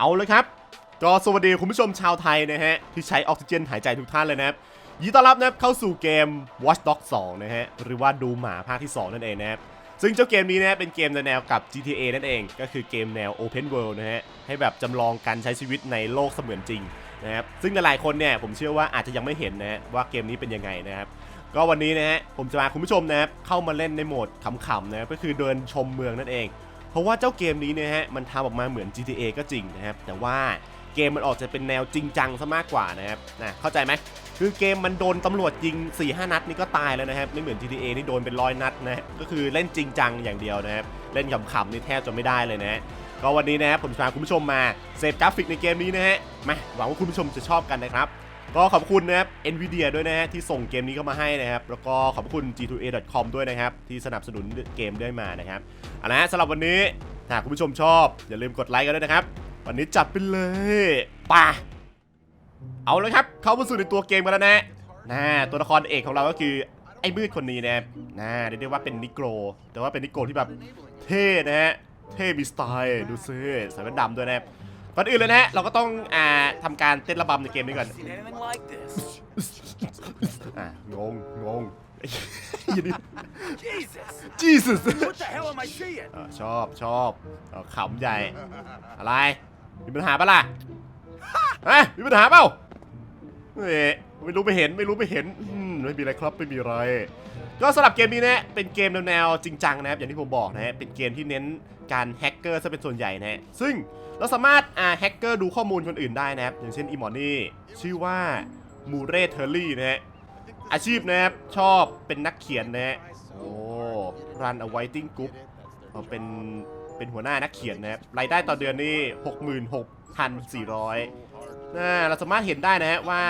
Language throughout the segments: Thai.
เอาเลยครับ ก็สวัสดีคุณผู้ชมชาวไทยนะฮะ ที่ใช้ออกซิเจนหายใจทุกท่านเลยนะครับยินต้อนรับนะครับเข้าสู่เกม Watch Dogs 2 นะฮะ หรือว่าดูหมาภาคที่ 2 นั่นเองนะครับ ซึ่งเจ้าเกมนี้นะเป็นเกมในแนวกับ GTA นั่นเอง ก็คือเกมแนว Open World นะฮะ ให้แบบจำลองการใช้ชีวิตในโลกเสมือนจริงนะครับ ซึ่งหลายๆคนเนี่ยผมเชื่อว่าอาจจะยังไม่เห็นนะฮะว่าเกมนี้เป็นยังไงนะครับก็วันนี้นะฮะผมจะพาคุณผู้ชมนะครับเข้ามาเล่นในโหมดขำๆนะครับก็คือเดินชมเมืองนั่นเอง เพราะว่าเจ้าเกมนี้เนี่ยฮะมันทำออกมาเหมือน GTA ก็จริงนะครับ แต่ว่าเกมมันออกจะเป็นแนวจริงจังซะมากกว่านะครับนะเข้าใจไหมคือเกมมันโดนตำรวจยิง 4-5 นัดนี่ก็ตายแล้วนะครับ ไม่เหมือน GTA นี่โดนเป็นร้อยนัดนะก็คือเล่นจริงจังอย่างเดียวนะครับ เล่นขำๆนี่แทบจะไม่ได้เลยนะฮะก็วันนี้นะครับผมพาคุณผู้ชมมาเซฟกราฟิกในเกมนี้นะฮะมาหวังว่าคุณผู้ชมจะชอบกันนะครับ ก็ขอบคุณนะครับ NVIDIA ด้วยนะฮะที่ส่งเกมนี้เข้ามาให้นะครับ แล้วก็ขอบคุณ G2A.com ด้วยนะครับ ที่สนับสนุนเกมด้วยมานะครับเอาละฮะสำหรับวันนี้ถ้าคุณผู้ชมชอบ อย่าลืมกดไลค์กันด้วยนะครับ วันนี้จัดไปเลยป่ะเอาเลยครับ เข้ามาสู่ในตัวเกมกันแล้วนะนะตัวละครเอกของเราก็คือไอ้มืดคนนี้นะครับนะเรียกได้ว่าเป็นนิโกรแต่ว่าเป็นนิโกรที่แบบเท่นะฮะเท่มีสไตล์ดูซิใส่แว่นดำด้วยนะครับ ก่อนอื่นเลยนะฮะ เราก็ต้องอ่าทำการเต้นระบำในเกมนี้ก่อน seen anything like this. อะงง งงอย่าดิ Jesus! Jesus What the hell am I seeing? เออชอบชอบเออขำใหญ่ อะไร มีปัญหาปะล่ะฮะมีปัญหาเปล่าเอ้ยไม่รู้ไม่เห็นไม่รู้ไม่เห็นอืมไม่มีอะไรครับไม่มีอะไร ก็สำหรับเกมนี้นะเป็นเกมแนวๆจริงจังนะครับอย่างที่ผมบอกนะฮะเป็นเกมที่เน้น การแฮกเกอร์ซะเป็นส่วนใหญ่นะฮะซึ่งเราสามารถอ่าแฮกเกอร์ดูข้อมูลคนอื่นได้นะครับ อย่างเช่นอีมอนี่ชื่อว่ามูเรเทอร์รี่นะฮะอาชีพนะครับชอบเป็นนักเขียนนะฮะโอ้รันเอาไวติ้งกรุ๊ปเป็นเป็นหัวหน้านักเขียนนะครับรายได้ต่อเดือนนี่66,400น่าเราสามารถเห็นได้นะฮะว่า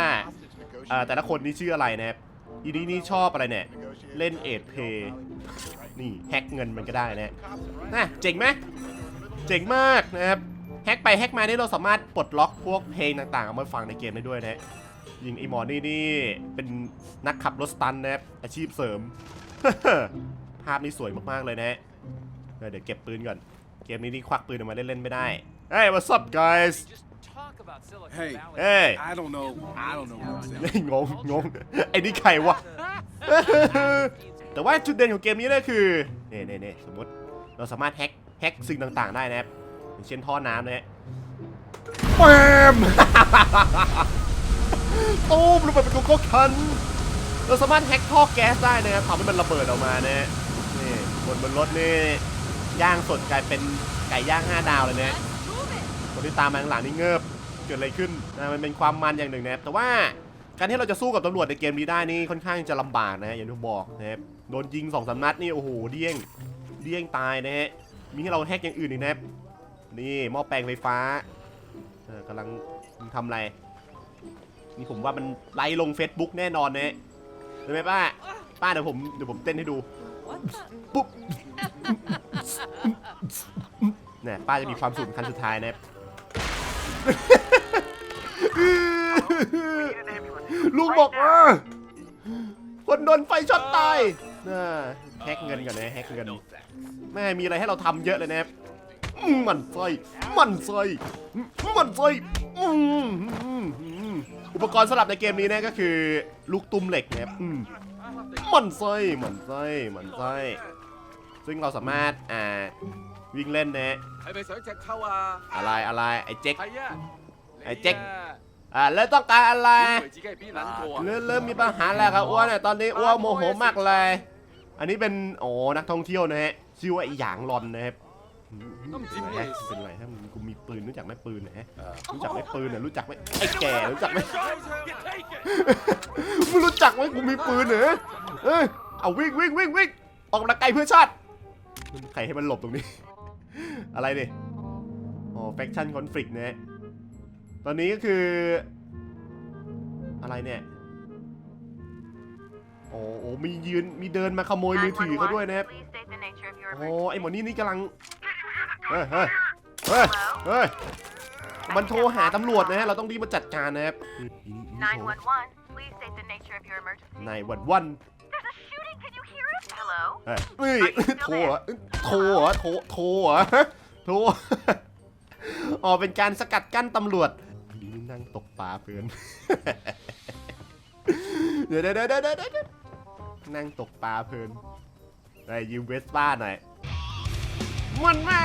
แต่ละคนนี่ชื่ออะไรนะครับอีนี่นี่ชอบอะไรเนี่ย เล่นเอทเพย์ นี่แฮกเงินมันก็ได้นะนะเจ๋งไหมเจ๋งมากนะครับแฮกไปแฮกมานี่เราสามารถปลดล็อกพวกเพลงต่างๆเอามาฟังในเกมได้ด้วยนะยิงไอหมอนี่นี่เป็นนักขับรถสตันนะครับอาชีพเสริม ภาพนี้สวยมากๆเลยนะเออเดี๋ยวเก็บปืนก่อน เกมนี้นี่ควักปืนออกมาเล่นๆไม่ได้ Hey what's up guys Just talk about Silicon Hey. Valley. เฮ้ย I don't know. I don't know what I'm saying. งงงงไอ้นี่ใครวะ แต่ว่าจุดเด่นของเกมนี้ก็คือเน่เน่เน่สมมติเราสามารถแฮ็กแฮ็กสิ่งต่างๆได้นะครับอย่างเช่นท่อน้ำนะฮะแปมตูมระเบิดเป็นโกโก้คันเราสามารถแฮ็กท่อแก๊สได้นะครับทำให้มันระเบิดออกมานะฮะนี่บนบนรถนี่ย่างสดกลายเป็นไก่ย่างห้าดาวเลยนะฮะคนที่ตามมาข้างหลังนี่เงิบเกิดอะไรขึ้นนะมันเป็นความมันอย่างหนึ่งนะครับแต่ว่าการที่เราจะสู้กับตำรวจในเกมนี้ได้นี่ค่อนข้างจะลำบากนะฮะอย่างที่ผมบอกนะครับ โดนยิงสองสามนัดนี่โอ้โหเดี้ยงเดี้ยงตายนะฮะมีให้เราแฮกอย่างอื่นอีกนะครับนี่หม้อแปลงไฟฟ้าเออกำลังทำอะไรนี่ผมว่ามันไลฟ์ลง Facebook แน่นอนนะฮะใช่ไหมป้าป้าเดี๋ยวผมเดี๋ยวผมเต้นให้ดูปุ๊บเนี่ยป้าจะมีความสุขคันสุดท้ายนะลูกบอกว่าคนโดนไฟช็อตตาย แฮกเงินก่อนนะแฮกเงินแม่มีอะไรให้เราทำเยอะเลยนะครับมันไส้มันไส้มันไส้อุปกรณ์สลับในเกมนี้นะก็คือ ลูกตุ้มเหล็กนะครับมันไส้มันไส้มันไส้ซึ่งเราสามารถอ่าวิ่งเล่นนะอะไรอะไรไอ้เจ๊กไอ้เจ๊กอ่าแล้วต้องการอะไรเริ่มมีปัญหาแล้วครับอ้วนเนี่ยตอนนี้อ้วนโมโหมากเลย อันนี้เป็นอ๋อนักท่องเที่ยวนะฮะชื่อว่าไอหยางรอนนะครับต้อจิ้มเป็นไรฮะกูมีปืนรู้จักไหมปืนนะฮะรู้จักไหมปืนน่ะรู้จักไหมไอ้แก่รู้จักไหมมึรู้จักไหมกูมีปืนเหรอเออเอาวิ่งวิ่งวิ่งวิ่งออกกำลังกายเพื่อชาติใครให้มันหลบตรงนี้ อะไรเนี่ยอ๋อแฟคชั่นคอนฟ lict เนี่ยตอนนี้ก็คือ อะไรเนี่ย โอ้โหมียืนมีเดินมาขโมยมือถือเขาด้วยนะครับ Please state the nature of your โอ้ emergency. ไอหมอนี่นี่กำลังเฮ้ยเฮ้ยเฮ้ยเฮ้ยมันโทรหาตำรวจนะฮะเราต้องรีบมาจัดการนะครับ 911, please state the nature of your emergency. นายวันวัน There's a shooting. Can you hear it? Hello? เฮ้ยเฮ้ยโทรเหรอโทรเหรอโทรโทรเหรอโทรอ๋อเป็นการสกัดกั้นตำรวจนี่นั่งตกปลาเพื่อนเดี๋ยวเดี๋ยวเดี๋ยวเดี๋ยวเดี๋ยว นั่งตกปลาเพลินไอ้ยืมเวสป้าหน่อย มันแม่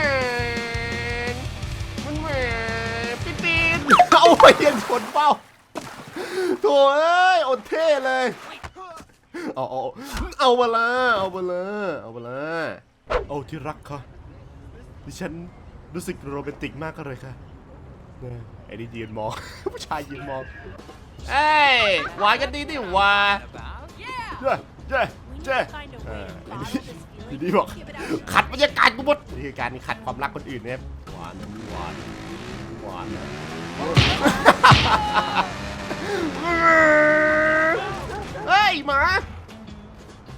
งมันแม่งปีปีนเอาไปเย็นชนเป้าโถ่เอ้ยอดเท่เลยเอาเอาเอามาละเอามาละเอามาละเอาที่รักค่ะดิฉันรู้สึกโรแมนติกมากเลยค่ะไอ้นี่ยืนมอง ผู้ชายยืนมองเอ้ยหวานกันดีดิหวา เจ้เจ้เจ้เออทีนี้บอกขัดบรรยากาศกูหมดนี่คือการขัดความรักคนอื่นนะครับหวานหวานหวานนะเฮ้ยหมา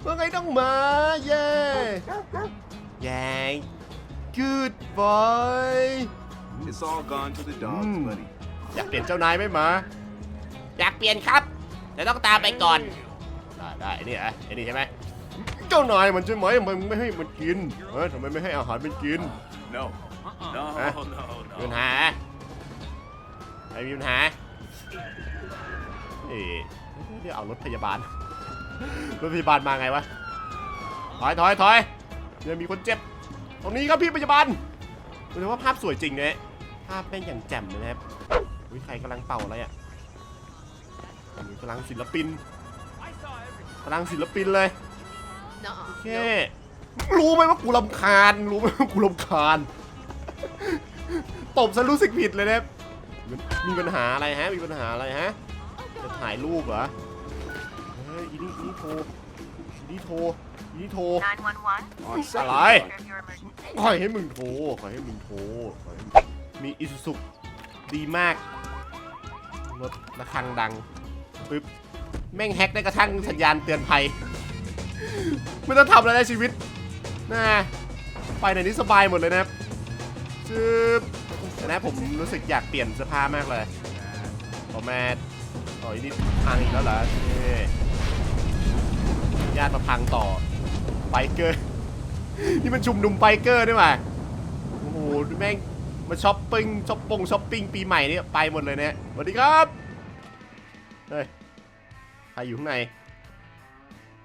ว่าไงต้องมาเย้แย่ good boy It's all gone to the dogs, Mm. buddy. อยากเปลี่ยนเจ้านายไหมหมา อยากเปลี่ยนครับ แต่ต้องตามไปก่อน ได้ได้ไอ้นี่เหรอะไอ้นี่ใช่ไหมเจ้านายมันใช่ไหมทำไมมึงไม่ให้มันกินเออทำไมไม่ให้อาหารมันกิน No. No, Huh? no, มีปัญ no. หาไอ้มีปัญหาเอ๊ะเดี๋ยวเอารถพยาบาล รถพยาบาลมาไงวะ ถอยถอยถอยเดี๋ยวมีคนเจ็บ ตรงนี้ครับพี่พยาบาลดูเลยว่าภาพสวยจริงเนี่ยภาพเป็นอย่างแจ่มเลยนะครับวิใครกำลังเป่าอะไรอะอันนี้กำลังศิลปิน I saw everything. กำลังศิลปินเลยโอเครู้ไหมว่ากูรำคาญ รู้ไหมว่ากูรำคาญ ตบซะรู้สึกผิดเลยนะครับมีปัญหาอะไรฮะ มีปัญหาอะไรฮะ จะถ่ายรูปเหรอ เฮ้ยอีนี่อีนี่โทรอีนี่โทรอีนี่โทร 911, please state the Alright. nature of your emergency. ขอให้มึงโทรขอให้มึงโทรขอให้มึงมีอิสุสุดีมาก รถระฆังดังปึ๊บ แม่งแฮกได้กระทั่งสัญญาณเตือนภัย ไม่ต้องทำอะไรในชีวิตนะไปไหนนี้สบายหมดเลยนะครับจึ๊บนะผมรู้สึกอยากเปลี่ยนเสื้อผ้ามากเลยพอแม่ต่ออีนี่พังอีกแล้วเหรอญาติมาพังต่อไบเกอร์ นี่มันชุมนุมไบเกอร์ด้วยว่ะโอ้โหแม่งมาช้อปปิ้งช้อปปงช้อปปิ้งปีใหม่นี่ไปหมดเลยเนี่ยสวัสดีครับ เฮ้ย รอยู่ข้างใน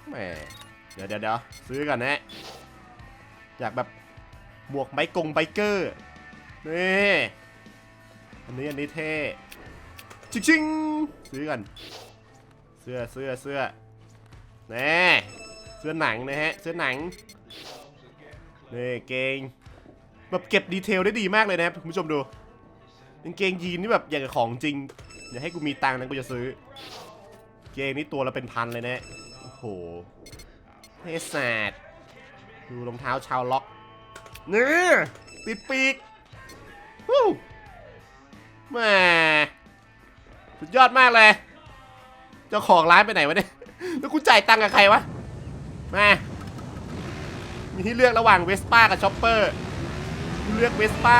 แหมเดี๋ยวเดี๋ยวเดี๋ยวซื้อกันนะอยากแบบหมวกไบกงไบเกอร์นี่อันนี้อันนี้เท่ชิงชิงซื้อกันเสื้อเสื้อเสื้อแน่เสื้อหนังนะฮะเสื้อหนังนี่เกงแบบเก็บดีเทลได้ดีมากเลยนะครับคุณผู้ชมดูกางเกงยีนนี่แบบอย่างของจริง อย่าให้กูมีตังค์นั้นกูจะซื้อ เกงนี่ตัวละเป็นพันเลยนะโอ้โหเทสาดดูรองเท้าชาวล็อกนี่ติดปีกวู้แม่สุดยอดมากเลย เจ้าของร้านไปไหนวะเนี่ย แล้วกูจ่ายตังค์กับใครวะมามีที่เลือกระหว่างเวสป้ากับช็อปเปอร์เลือกเวสป้า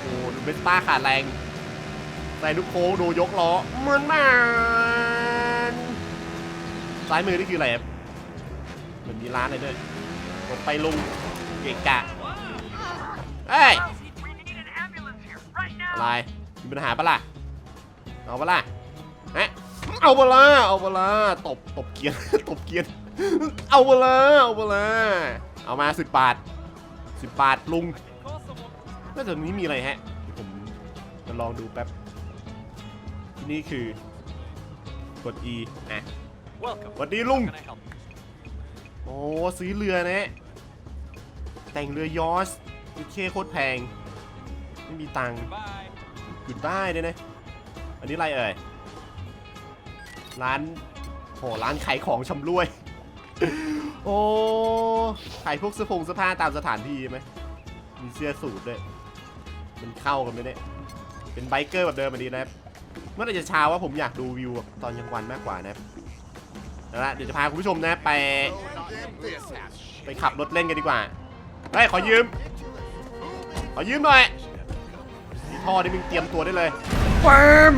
โอ้ดูเวสป้าขาดแรง ใส่ลูกโค้งดูยกล้อเหมือนมันซ้ายมือนี่คืออะไรบเหมือนมีร้านอะไรด้วยไปลุงเกะกะเอ้ยอะไรมีปัญหาปะล่ะเอาปะล่ะฮะเอาปะล่ะเอาปะล่ะตบตบเกียร์ตบเกียร์เอาปะล่ะเอาปะล่ะเอามาสิบบาทสิบบาทลุง Call someone. น่าจะนี้มีอะไรฮะผมจะลองดูแป๊บ ที่นี่คือกด E อะ Welcome. สวัสดีลุง Can I help? โอ้ซื้อเรือนะ แต่งเรือยอสมีเคโคตรแพง ไม่มีตังค์ Bye. หยุดได้ด้วยนะ อันนี้อะไรเอ่ย ร้านโหร้านขายของชำร่วย โอ้ขายพวกเสื้อผงเสื้อผ้าตามสถานที่ไหม มีเสื้อสูทด้วย มันเข้ากันไหมเนี่ย เป็นไบเกอร์แบบเดิมแบบนี้นะครับ เมื่อไหรจะเช้าว่าผมอยากดูวิวตอนกลางวันมากกว่านะครับเอาละเดี๋ยวจะพาคุณผู้ชมนะไป ไปขับรถเล่นกันดีกว่าเฮ้ยขอยืม ขอยืมหน่อยมีท่อที่มึงเตรียมตัวได้เลยปม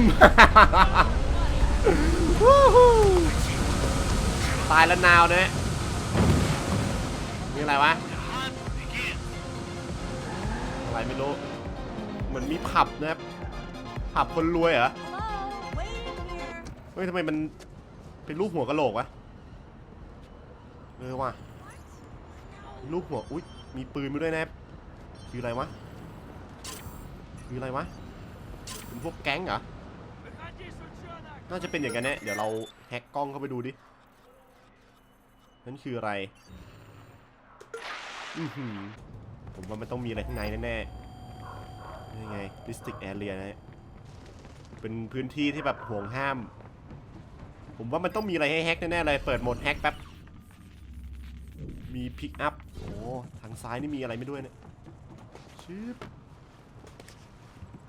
ตายแล้วนาวนะนี่อะไรวะอะไรไม่รู้เหมือนมีผับนะครับผับคนรวยเหรอ เฮ้ยทำไมมันเป็นรูปหัวกะโหลกวะเออว่ะรูปหัวอุ้ยมีปืนมาด้วยนะคืออะไรวะคืออะไรวะเป็นพวกแก๊งเหรอน่าจะเป็นอย่างนั้นแน่เดี๋ยวเราแฮกกล้องเข้าไปดูดินั่นคืออะไรอือหืผมว่ามันต้องมีอะไรข้างในแน่ๆนี่ไงดิสติกแอเรียนะเป็นพื้นที่ที่แบบห่วงห้าม ผมว่ามันต้องมีอะไรให้แฮกแน่ๆเลยเปิดโหมดแฮกแป๊บ มีพิกอัพ โอ้ทางซ้ายนี่มีอะไรไม่ด้วยเนี่ยชืบ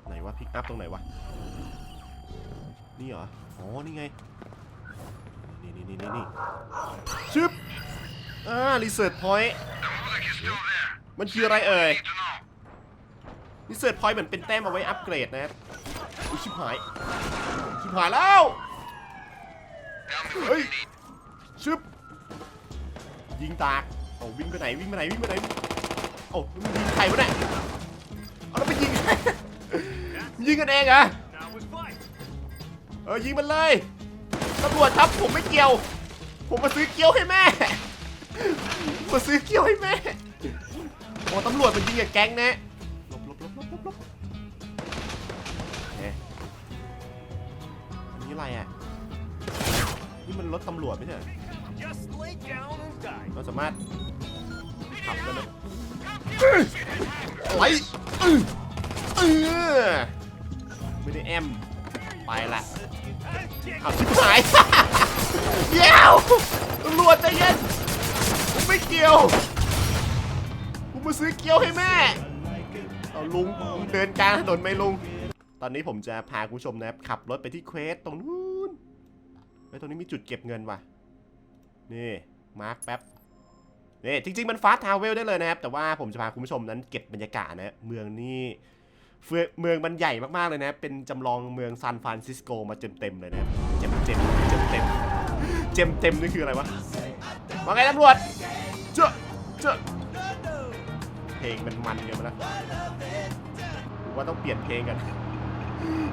ไหนวะพิกอัพตรงไหนวะ นี่เหรอ อ๋อ นี่ไง นี่นี่นี่นี่นี่ชึบอ่ารีเสิร์ชพอยต์มันคืออะไรเอ่ยรีเสิร์ชพอยต์เหมือนเป็นแต้มเอาไว้อัปเกรดนะครับชิบหาย ชิบหายแล้ว เฮ้ยชึบยิงตากโอ้วิ่งไปไหนวิ่งไปไหนวิ่งไปไหนโอ้มันยิงใครวะเนี่ยเอาแล้วไปยิง ยิงกันเองเหรอะเออยิงมันเลยตำรวจครับผมไม่เกี่ยว ผมมาซื้อเกี๊ยวให้แม่มาซื้อเกี๊ยวให้แม่โอ้ตำรวจมันยิงกับแก๊งแนะ วจไม่ใช่เหรอ Just lay down and die! เราสามารถขับได้ไหมเอ้ยอะไรเอ้ยเออไม่ได้แอม ไปละเอาชิบหายเดี๋ยวตำรวจใจเย็นผมไม่เกี่ยวผมมาซื้อเกี๊ยวให้แม่ เอาลุงลุงเดินกลางถนนไหมลุง ตอนนี้ผมจะพาคุณผู้ชมนะครับขับรถไปที่เควสตรงนู้น ไอ้ตรงนี้มีจุดเก็บเงินว่ะ นี่มาร์คแป๊บนี่จริง ๆ มันฟาสทาวเวลได้เลยนะครับ แต่ว่าผมจะพาคุณผู้ชมนั้นเก็บบรรยากาศนะเมืองนี่เมืองมันใหญ่มากๆเลยนะ เป็นจำลองเมืองซานฟรานซิสโกมาเต็มๆเลยนะเต็มเต็มเต็มเต็มเต็มเต็มนี่คืออะไรวะว่าไงตำรวจเจ้าเจ้าเพลงมันมันเกินไปแล้วว่าต้องเปลี่ยนเพลงกัน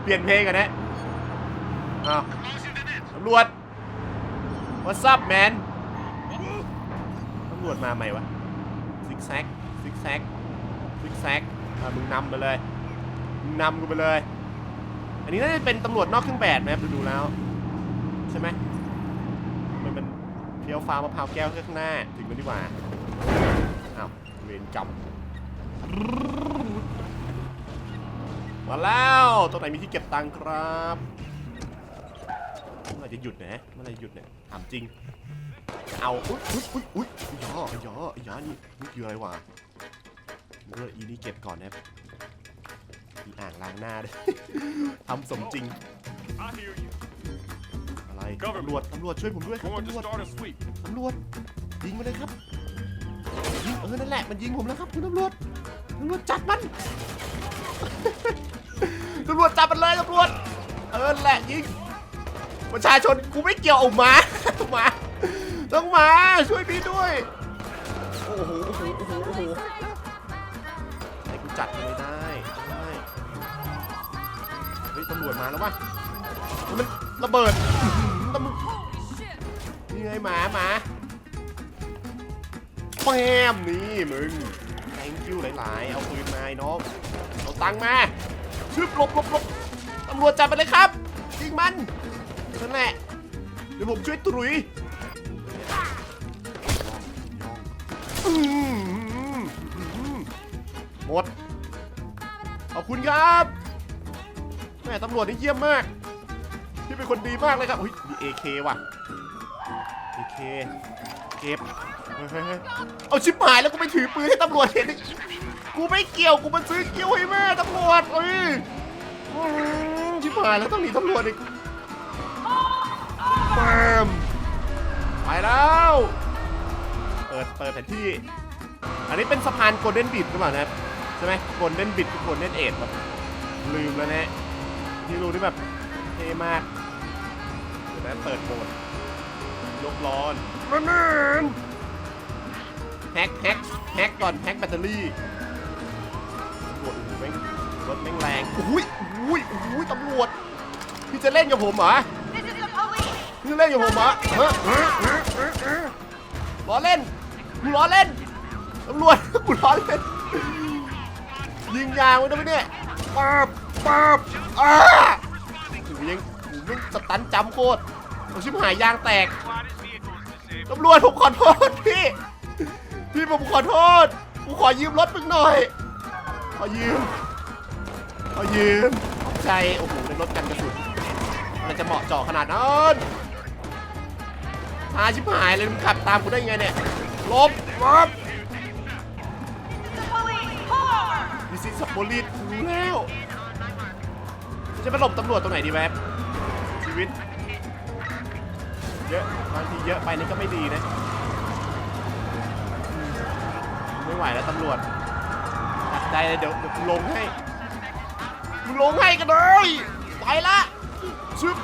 เปลี่ยนเพลงกันนะอ้าวำรวจ What's up man ตำรวจมาใหมวะซิกแซกซิกแซกซิกแซกอะมึงนำไปเลยมึงนำกูไปเลย อันนี้น่าจะเป็นตำรวจนอกเครื่องแบบนะครับดูแล้ว ใช่ไหมมันเป็นเพียวฟ้ามะพร้าวแก้วข้างหน้า ถึงกันดีกว่าอ้าวเวรกรรมมาแล้วตรงไหนมีที่เก็บตังค์ครับ ไหร่จะหยุดนะเมื่อไหร่จะหยุดเนี่ยถามจริง เอาอุ๊ยอุ๊ยอุ๊ยอุ๊ยอย่าอย่าอย่านี่นี่คืออะไรวะเมื่ออีนี่เก็บก่อนนะครับมีอ่างล้างหน้าด้วยทำสมจริง I hear you. อะไร Government ตำรวจตำรวจช่วยผมด้วยครับ Going ตำร to วจ start a sweep. ตำรวจยิงมาเลยครับยิงเออนั่นแหละมันยิงผมแล้วครับคุณตำรวจตำรวจจับมัน ตำรวจจับมันเลยตำรวจเออนั่นแหละยิง ประชาชนกูไม่เกี่ยวเอามามาต้องมาช่วยพี่ด้วย โอ้โหโอ้โหโอ้โหโอ้โหให้กูจัดเลยได้ได้เฮ้ยตำรวจมาแล้ววะมันระเบิดตำนี่ไงหมาหมาแปมนี่มึง thank you หลายๆ เอาปืนมาไอ้น้องเอาตังมาชึบหลบหลบหลบตำรวจจับไปเลยครับยิงมัน นั่นแหละเดี๋ยวผมช่วยตรุยอื้อหือหมด ขอบคุณครับ แม่ตำรวจนี่เยี่ยมมากที่เป็นคนดีมากเลยครับอุ้ยมี AK ว่ะโอเคเก็บเฮ้ยเฮ้ยเฮ้ยเอาชิบหายแล้วกูไปถือปืนให้ตำรวจเห็น กูไม่เกี่ยวกูมาซื้อเกี้ยวให้แม่ตำรวจเอ้ยอืมชิบหายแล้วต้องหนีตำรวจอีก แปมไปแล้ว เปิดเปิดแผนที่ อันนี้เป็นสะพานโกลเด้นบิดหรือเปล่านะครับใช่ไหมโกลเด้นบิดกับโกลเด้นเอ็ดแบบลืมแล้วนะที่รู้นี่แบบเท่มากเดี๋ยวนะเปิดโหมดยกล้อนนั่นนั่นแฮกแฮกแฮกก่อนแฮกแบตเตอรี่ตำรวจแม่งรถแม่งแรงอุ้ยอุ้ยอุ้ยตำรวจพี่จะเล่นกับผมเหรอ พี่เล่นกับผมอะฮะล้อเล่นกูล้อเล่นตำรวจกูล้อเล่น ยิงยางไว้ด้วยไหมเนี่ยป๊าบป๊าบอ้ากูยังกูไม่งสตันจำโคตรเอาชิบหายยางแตกตำรวจผมขอโทษพี่ พี่ผมขอโทษกูขอยืมรถมึงหน่อย ขอยืม ขอยืมใจโอ้โหเป็นรถกันกระสุนมันจะเหมาะเจาะขนาดนั้น อาชิบหายเลยมึงขับตามกูได้ไงเนี่ยลบลบ The police! Pull over! ดิซิสับโบลิตรู้แล้วจะไปหลบตำรวจตรงไหนดีแวบชีวิต เยอะบางทีเยอะไปนี่ก็ไม่ดีนะ ไม่ไหวแล้วตำรวจตัดใจเลยเดี๋ยวเดี๋ยวกูลงให้กูลงให้กันเลยไปละชึบ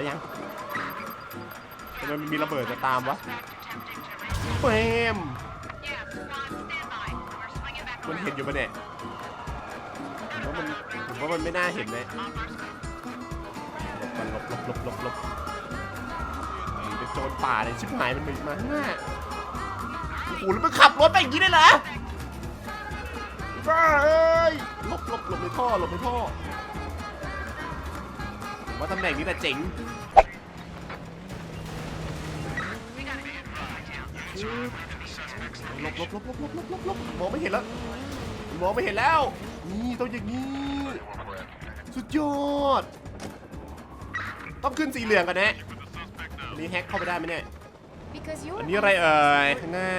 ไปยังทำไมมันมีระเบิดจะตามวะเฟมมันเห็นอยู่ปะเนี่ยผมว่ามันผมว่ามันไม่น่าเห็นนะหลบกันหลบหลบหลบหลบหลบนี่เป็นโจรป่าเลยชิบหายมันมีมาข้างหน้าโอ้โหแล้วมันขับรถไปอย่างนี้ได้เหรอบ้าเอ้ยหลบหลบหลบในท่อหลบในท่อผมว่า ตำแหน่งนี้แหลเจ๋งหลบหลบหลบหลบหลบหลบหลบมองไม่เห็นแล้วมองไม่เห็นแล้ว นี่ต้องอย่างนี้ สุดยอด ต้องขึ้นสีเหลืองกันแน่นี่แฮกเข้าไปได้ไหมเนี่ย อันนี้อะไรเอ่ยข้างหน้า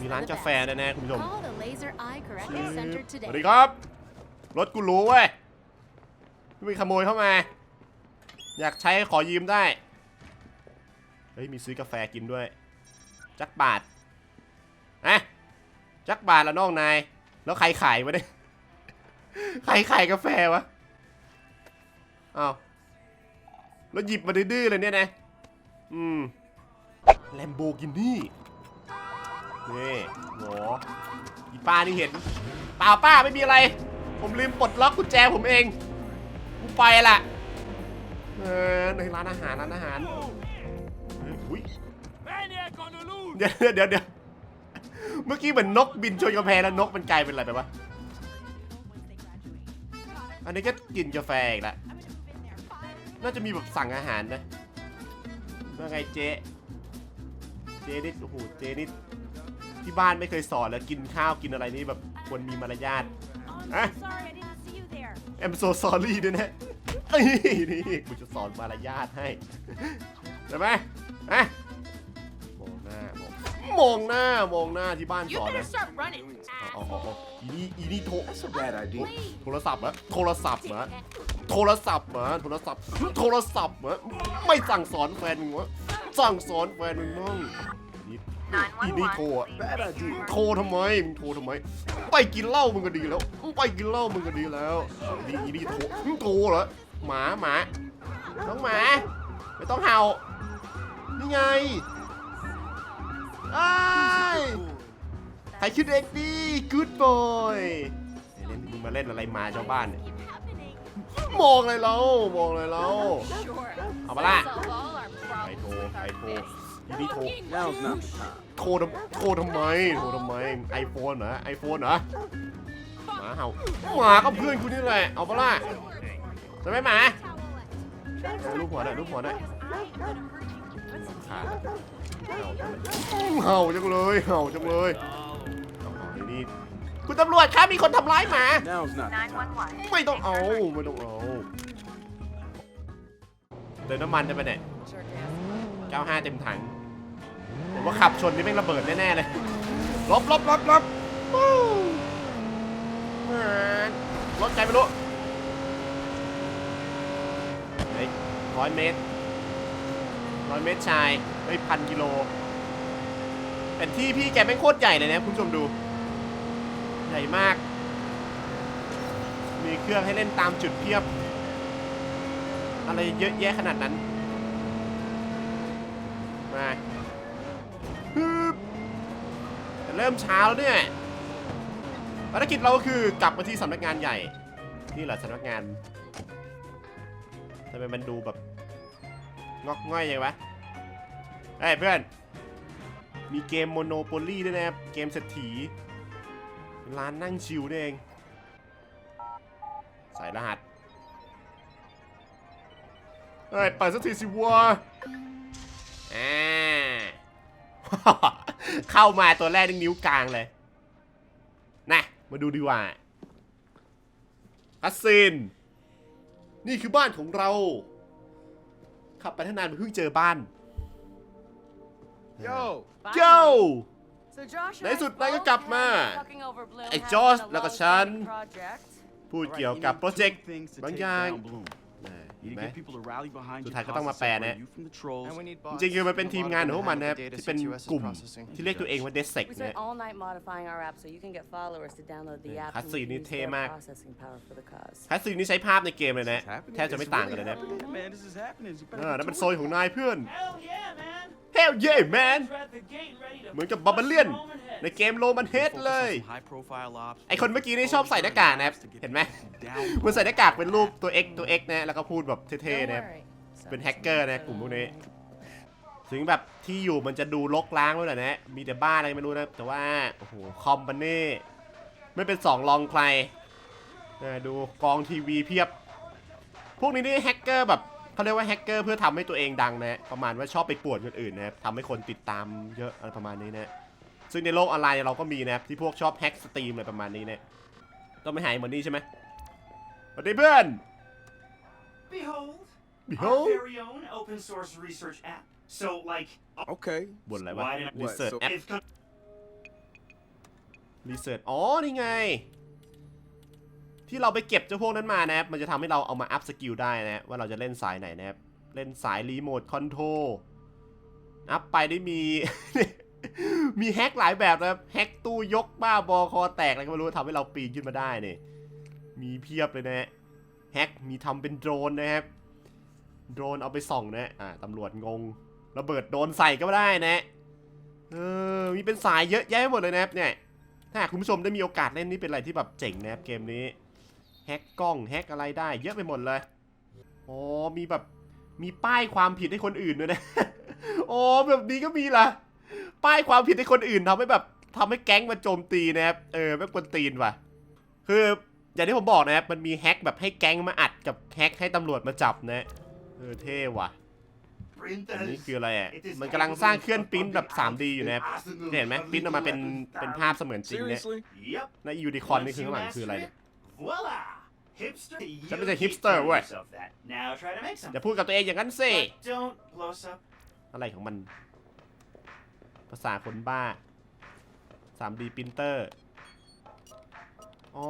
มีร้านกาแฟแน่ๆคุณผู้ชมสวัสดีครับ รถกูรู้เว้ย ม่มีขโมยเข้ามา อยากใช้ขอยืมได้ เฮ้ย มีซื้อกาแฟกินด้วย จักบาทอะจักบาทละน้องนาย แล้วใครขายวะเนี่ยใครขายกาแฟวะอ้าวแล้วหยิบมาดื้อเลยเนี่ยนะ อืมแลมโบกินี่นี่หมออีป้านี่เห็นเปล่าป้าไม่มีอะไร ผมลืมปลดล็อกกุญแจผมเอง กูไปละเออในร้านอาหารร้านอาหารเฮ้ยอุ๊ย Maniac on the loose! เดี๋ยวเดี๋ยวเดี๋ยวเมื่อกี้เหมือนนกบินชนกาแฟแล้วนกมันกลายเป็นอะไรไปวะ อันนี้ก็กินกาแฟอีกละน่าจะมีแบบสั่งอาหารนะว่าไงเจ๊ เจ๊นี่โอ้โหเจ๊นี่ที่บ้านไม่เคยสอนแล้วกินข้าวกินอะไรนี่แบบควรมีมารยาท Oh, Huh? I'm so sorry, I didn't see you there. I'm so sorry ด้วยนะเอ้ยนี่กูจะสอนมารยาทให้ใช่ไหมอะมองหน้ามองมองหน้ามองหน้าที่บ้าน You สอน better นะ start running. อ๋ออ๋ออ๋ออีนี่อีนี่โทร That's a bad idea. Wait. โทรศัพท์เหรอโทรศัพท์เหรอโทรศัพท์เหรอโทรศัพท์ โทรศัพท์เหรอไม่สั่งสอนแฟนมึงวะสั่งสอนแฟนมึงมั่งนี่ อีนี่โทรอะ Bad idea. โทรทำไมมึงโทรทำไม ไปกินเหล้ามึงก็ดีแล้วไปกินเหล้ามึงก็ดีแล้วนี่อีนี่โทรมึงโทรเหรอหมาหมาน้องหมาไม่ต้องเห่านี่ไงไอ้ายใครคิดเองดี good boy เล่นมึงมาเล่นอะไรมาชาวบ้านเนี่ย Keep happening. มองเลยเรามองเลยเรา Sure. เอามาละ Solve all our ไปโทร problems ไป with โทร our อีนี่โทร fists. Now's not the time. โทรทำโทรทำไม โทรทำไมไอโฟนเหรอไอโฟนเหรอหมาเห่าหมาก็เพื่อนคุณนี่แหละเอาปะล่ะใช่ไหมหมาเอาลูกหัวหน่อยลูกหัวหน่อยขาเห่าจังเลยเห่าจังเลยเอาเอาไอ้นี่คุณตำรวจครับมีคนทำร้ายหมา Now's not the time. 911. ไม่ต้องเอาไม่ต้องเอาเติมน้ำมันได้ปะเนี่ย Sure can. 95 เต็มถังผมว่าขับชนนี่แม่งระเบิดแน่ๆเลยลบลบลบลบวู้แหม่รถใครไม่รู้เฮ้ยร้อยเมตรร้อยเมตรชายเฮ้ยพันกิโลแต่ที่พี่แกแม่งโคตรใหญ่เลยนะคุณผู้ชมดู ใหญ่มาก มีเครื่องให้เล่นตามจุดเพียบ อะไรเยอะแยะขนาดนั้น มาเริ่มเช้าแล้วเนี่ยภารกิจเราก็คือกลับมาที่สำนักงานใหญ่ นี่แหละสำนักงานทำไมมันดูแบบงอกง่อยยังวะเฮ้ยเพื่อน มีเกมโมโนโปลีด้วยนะครับ เกมเศรษฐี ร้านนั่งชิลนี่เองใส่รหัส เฮ้ยเปิดสักทีสิวะอ่า เข้ามาตัวแรกนึงนิ้วกลางเลยนะมาดูดีกว่าคัสซิน นี่คือบ้านของเรา ขับไปทางนานเพิ่งเจอบ้าน Yo! เจ้า So Josh ในสุดนายก็กลับมา ไอ้จอร์จแล้วก็ฉัน พูดเกี่ยวกับโปรเจกต์บางอย่าง You เห็น need ไหม to get people to rally behind สุ you ดท้ายก็ cause ต้องมา to แปลนะ separate you from the trolls. จริงๆคือมันเป็นทีมงานของพวกมันนะครับที่เป็นกลุ่มที่เรียกตัวเองว่าเดสเซก We เนี่ย spent all night modifying our app so you can get followers to download the app. คัส and ซี we นี่ can use เท่ their มาก processing power for the cause. คัสซีนี่ใช้ภาพในเกมเลยนะ It's happening. แทบจะไม่ It's ต่างกัน really เลยนะ happening, man. This is happening. You เอ better อ get นั่น to เป็น it. โซยของนายเพื่อน Hell yeah, man. Hell yeah man We're at the gate ready to เหมือนกับบาบาเลียน Roman heads. ในเกมโรมันเฮด Focus เลย on some high-profile ops. ไอคนเมื่อกี้นี่ชอบใส่หน้ากากนะครับ To get เห็นไหม down มันใส่หน้ากากเป็นรูปตัว X ตัว X นะแล้วก็พูดแบบเท่ Don't ๆนะครับ worry. เป็นแฮกเกอร์นะกลุ่มพวกนี้ ถึงแบบที่อยู่มันจะดูรกร้างด้วยแหละนะ มีแต่บ้านอะไรไม่รู้นะ แต่ว่า โอ้โห คอมบันนี่ ไม่เป็นสองรองใครเออดูกองทีวีเพียบ พวกนี้นี่แฮกเกอร์แบบ เขาเรียกว่าแฮกเกอร์เพื่อทำให้ตัวเองดังนะประมาณว่าชอบไปป่วนคนอื่นนะครับทำให้คนติดตามเยอะอะไรประมาณนี้นะซึ่งในโลกออนไลน์เราก็มีนะครับที่พวกชอบแฮกสตรีมอะไรประมาณนี้นะต้องไม่หายเหมือนนี้ใช่ไหมสวัสดีเพื่อน Behold, Behold? our very own open source research app. So, like, Okay. บนอะไรวะ Why did I- รีเสิร์ช What? แอป it's con- รีเสิร์ชอ๋อนี่ไง ที่เราไปเก็บเจ้าพวกนั้นมานะครับมันจะทำให้เราเอามาอัพสกิลได้นะว่าเราจะเล่นสายไหนนะครับเล่นสายรีโมทคอนโทรลอัพไปได้มี มีแฮกหลายแบบนะครับแฮกตู้ยกบ้าบอคอแตกอะไรก็ไม่รู้ทำให้เราปีนขึ้นมาได้นี่มีเพียบเลยนะฮะแฮกมีทำเป็นโดรนนะครับโดรนเอาไปส่องนะอ่าตำรวจงงระเบิดโดนใส่ก็ไม่ได้นะเออมีเป็นสายเยอะแยะหมดเลยนะครับเนี่ยถ้าคุณผู้ชมได้มีโอกาสเล่นนี่เป็นอะไรที่แบบเจ๋งนะครับเกมนี้ แฮกกล้องแฮกอะไรได้ เยอะไปหมดเลยอ๋อมีแบบมีป้ายความผิดให้คนอื่นด้วยนะอ๋อแบบนี้ก็มีล่ะป้ายความผิดให้คนอื่นทำให้แบบทำให้แก๊งมาโจมตีนะครับเออไม่กวนตีนว่ะ คืออย่างที่ผมบอกนะครับมันมีแฮกแบบให้แก๊งมาอัดกับแฮกให้ตำรวจมาจับนะเออเท่ว่ะอันนี้คืออะไรอะมันกำลังสร้างเครื่องปริ้นแบบ 3D อยู่นะครับเห็นไหมปริ้นออกมาเป็นเป็นภาพเสมือนจริงเนี่ย Seriously? Yep. และยูนิคอร์นนี่คือข้างหลังคืออะไรเนี่ย Voila. Hipster. You ฉันไม่ใช่ keep hipster telling เว้ย yourself that. Now try to make อย่า some. พูดกับตัวเองอย่างนั้นสิ But don't blow us up. อะไรของมัน ภาษาคนบ้า 3D ปรินเตอร์ อ๋อ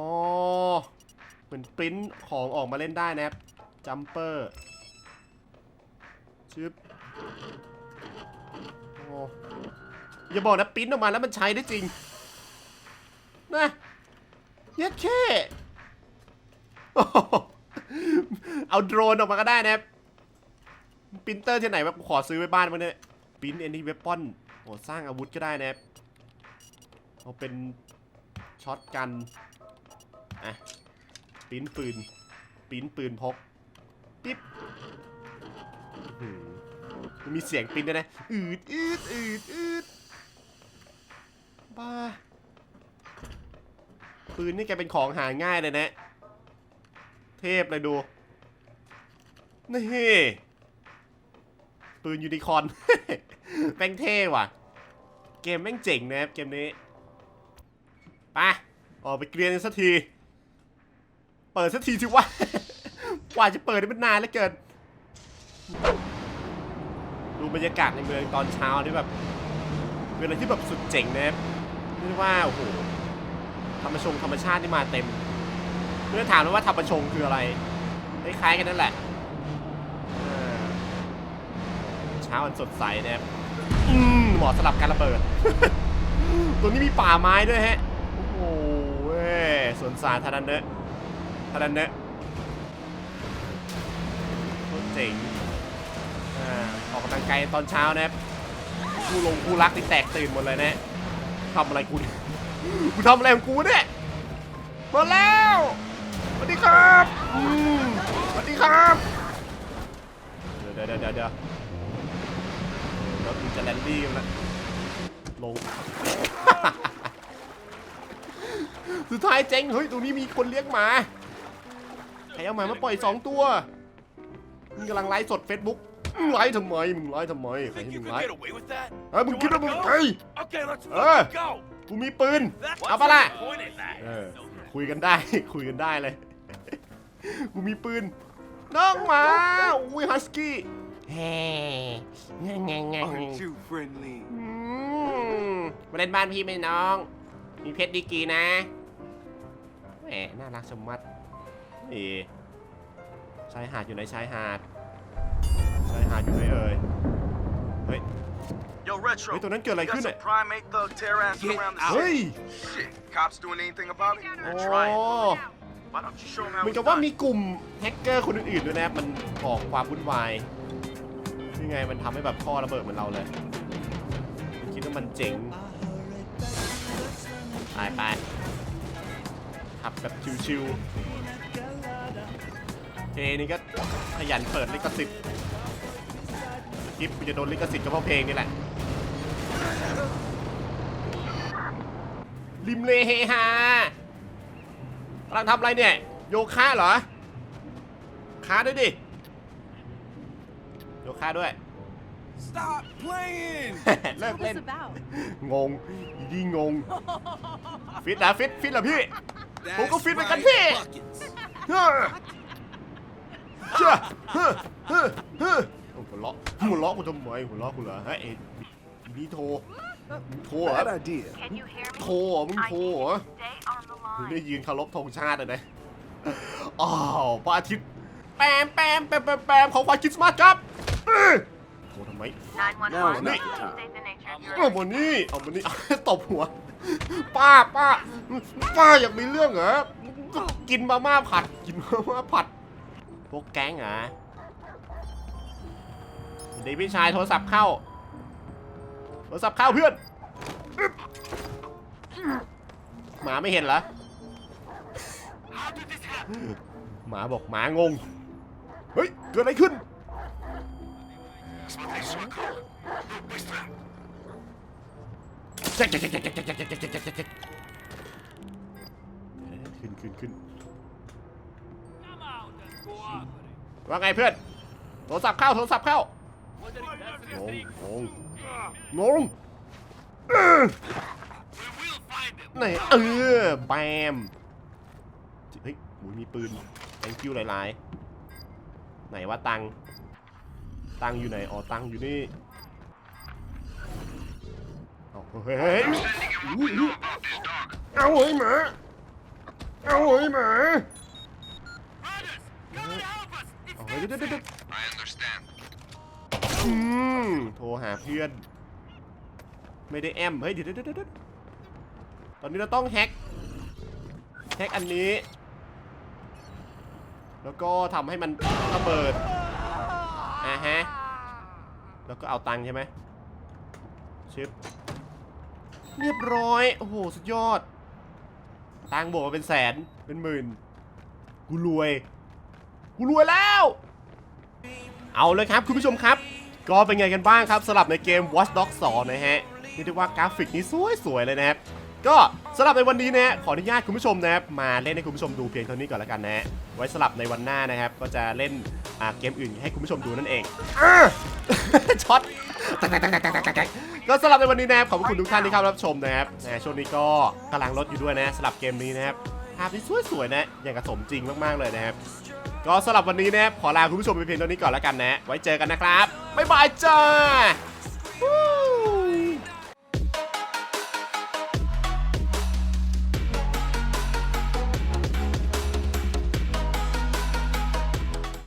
เหมือนปริ้นของออกมาเล่นได้นะครับ จัมเปอร์ชึบโอ้อย่าบอกนะปริ้นออกมาแล้วมันใช้ได้จริง นะ เย็ดแค่โอ้โห เอาโดรนออกมาก็ได้นะครับปรินเตอร์ที่ไหนวะกูขอซื้อไว้บ้านมาเนี่ยปรินเอ็นนี่เวปอนโอ้สร้างอาวุธก็ได้นะครับเอาเป็นช็อตกันอะปรินปืนปรินปืนพกปิ๊บมันมีเสียงปรินด้วยนะอืดอืดอืดอืดบ้าปืนนี่แกเป็นของหาง่ายเลยนะ เทพเลยดู นี่ ปืนยูนิคอร์นแม่งเท่ว่ะ เกมแม่งเจ๋งนะครับเกมนี้ไปออกไปเกรียนสักที เปิดสักทีสิวะ กว่าจะเปิดนี่มันนานเหลือเกิน ดูบรรยากาศในเมืองตอนเช้านี่แบบเป็นอะไรที่แบบสุดเจ๋งนะครับเรียกว่าโอ้โหธรรมชงธรรมชาติที่มาเต็ม เพื่อนถามว่าธรรมชงคืออะไรคล้ายๆกันนั่นแหละเช้าอันสดใสนะครับอืมเหมาะสำหรับการระเบิด ตัวนี้มีป่าไม้ด้วยฮะ โอ้โหเว้ยสวนสาธารณะธารณะโคตรเจ๋งออกกำลังกายตอนเช้านะครับกูลงกูรักนี่แตกตื่นหมดเลยนะทำอะไรกูกูทำอะไรของกูเนี่ยมาแล้ว สวัสดีครับอืมสวัสดีครับเดี๋ยวเดี๋ยวเดี๋ยวเดี๋ยวแล้วกูจะแลนดี้กันละลง สุดท้ายเจ๊งเฮ้ยตรงนี้มีคนเลี้ยงหมาใครเอาหมามาปล่อยสองตัวมึงกำลังไลฟ์สดเฟซบุ๊กไลฟ์ทำไมมึงไลฟ์ทำไมใครให้มึงไลฟ์ away with that? เฮ้ยมึงคิดว่ามึงไง Okay, let's Uh. go. กูมีปืนเอาปะล่ะเออคุยกันได้ คุยกันได้เลย กูมีปืนน้องหมาอุ้ยฮัสกี้แฮ่แง่แง่แง่ Aren't you friendly? อืมมาเล่นบ้านพี่ไหมน้อง มีเพชรดีกรีนะแหมน่ารักชะมัดนี่ชายหาดอยู่ไหนชายหาดชายหาดอยู่ไหนเอ่ยเฮ้ย Yo, Retro. เฮ้ย ตัวนั้นเกิดอะไร got ขึ้น some เนี่ย primate thug terrorizing Get around the เฮ้ย Shit. Cops doing anything about it? โอ้ They're trying. Why don't you show them เห how มือน it's กับว่า done? มีกลุ่มแฮกเกอร์คนอื่นๆด้วยนะครับมันก่อความวุ่นวายนี่ไงมันทำให้แบบท่อระเบิดเหมือนเราเลย คิดว่ามันเจ๋งไปไปขับแบบชิวๆเพลงนี้ก็ขยันเปิดลิขสิทธิ์คลิปกูจะโดนลิขสิทธิ์ก็เพราะเพลงนี่แหละริมเลเฮฮา กำลังทำอะไรเนี่ย โยคะเหรอค้าด้วยดิ โยคะด้วย Stop playing. เลิก What's เล่น this about? งงอีดีงง ฟิตนะฟิตฟิตเหรอพี่ผมก็ฟิตเหมือนกันพี่เฮ้อเจ้าเฮ้อเฮ้อเฮ้อหัวเราะหัวเราะกูทำไมหัวเราะกูเหรอฮะไอ้อีนี่โทรมึง โทรเหรอ Bad idea. Can you hear me? โทรเหรอมึง I โทร need เหร you อ to stay on the มึง line. ได้ยืนเคารพธงชาติเลยนะอ้าวพระอาทิตย์แปมแปมแปมแปมแปมของขวัญคริสต์มาสครับเอ้ยโทรทำไม 911, Now is please not the time. state the nature of เอา your มานี่เอามานี่ ตบหัว ป้าป้าป้าอยากมีเรื่องเหรอ กินมาม่าผัด กินมาม่าผัด พวกแก๊งเหรอเดี๋ยวพี่ชายโทรศัพท์เข้า โทรศัพท์ข้าวเพื่อน หมาไม่เห็นเหรอ หมาบอกหมางง เฮ้ย เกิดอะไรขึ้น ขึ้นขึ้นขึ้นว่าไงเพื่อน โทรศัพท์เข้า โทรศัพท์เข้างงง งงงเออไหนเออแบมเฮ้ยโอ้ยมีปืน thank you หลายๆ ไหนว่าตัง ตังอยู่ไหน อ๋อ ตังอยู่นี่เอาเฮ้ยเฮ้ยอุ๊ยอุ๊ยเอาเฮ้ยหมา เอาเฮ้ยหมาเอาเฮ้ยเดี๋ยวเดี๋ยวเดี๋ยว I understand. อืมโทรหาเพื่อน ไม่ได้แอม เฮ้ยเดี๋ยวเดี๋ยวเดี๋ยวตอนนี้เราต้องแฮก แฮกอันนี้ แล้วก็ทำให้มันระเบิดอ่าฮะ แล้วก็เอาตังค์ใช่ไหมชิป เรียบร้อย โอ้โห สุดยอด ตังค์บวกมาเป็นแสน เป็นหมื่น กูรวย กูรวยแล้ว เอาเลยครับ คุณผู้ชมครับ ก็เป็นไงกันบ้างครับสำหรับในเกม Watch Dogs 2 นะฮะเรียกได้ว่ากราฟิกนี้สวยๆเลยนะครับ ก็สำหรับในวันนี้นะฮะขออนุญาตคุณผู้ชมนะครับมาเล่นให้คุณผู้ชมดูเพียงเท่านี้ก่อนแล้วกันนะฮะไว้สำหรับในวันหน้านะครับ ก็จะเล่นอ่าเกมอื่นให้คุณผู้ชมดูนั่นเองอ่าช็อตก็สำหรับในวันนี้นะครับขอบคุณทุกท่านที่เข้ารับชมนะครับนะช่วงนี้ก็กำลังลดอยู่ด้วยนะสำหรับเกมนี้นะครับภาพที่สวยๆนะอย่างกระสมจริงมากๆเลยนะครับ ก็สำหรับวันนี้นะครัขอลาคุณผู้ชมไปเพียงเท่านี้ก่อนแล้วกันนะ ไว้เจอกันนะครับ บ๊ายบายจ้า